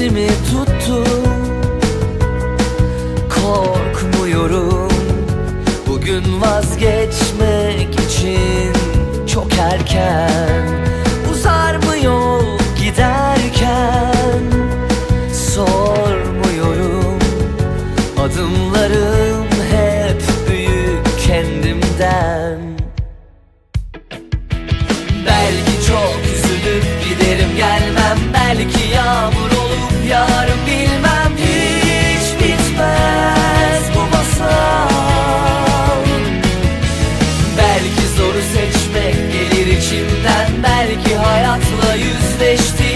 elimi tuttu Korkmuyorum Bugün vazgeçmek için. Çok erken ateşti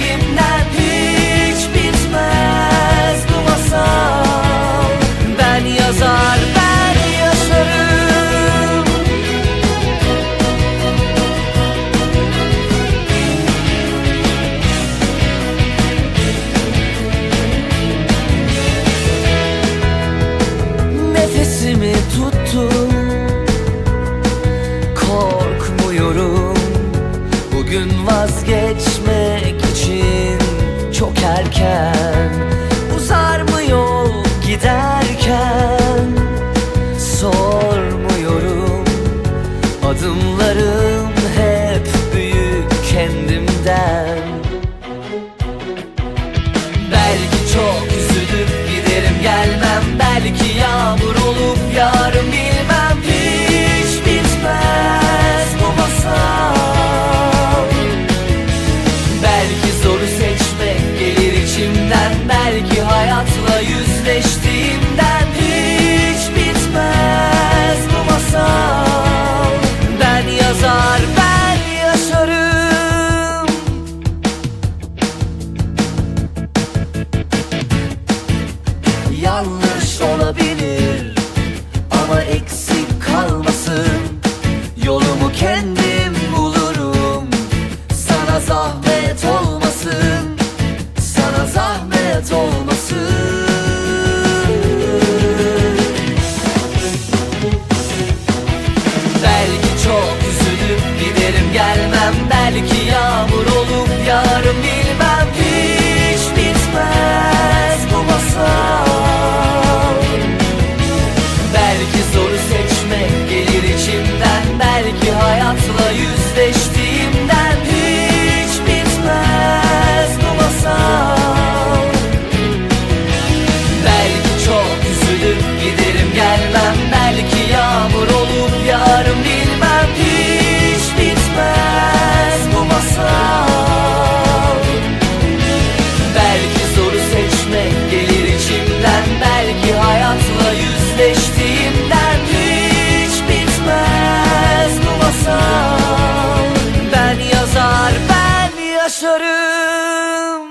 Sorunlarım hep büyük kendimden. Zahmet olmasın. Sana zahmet olmasın yaşarım.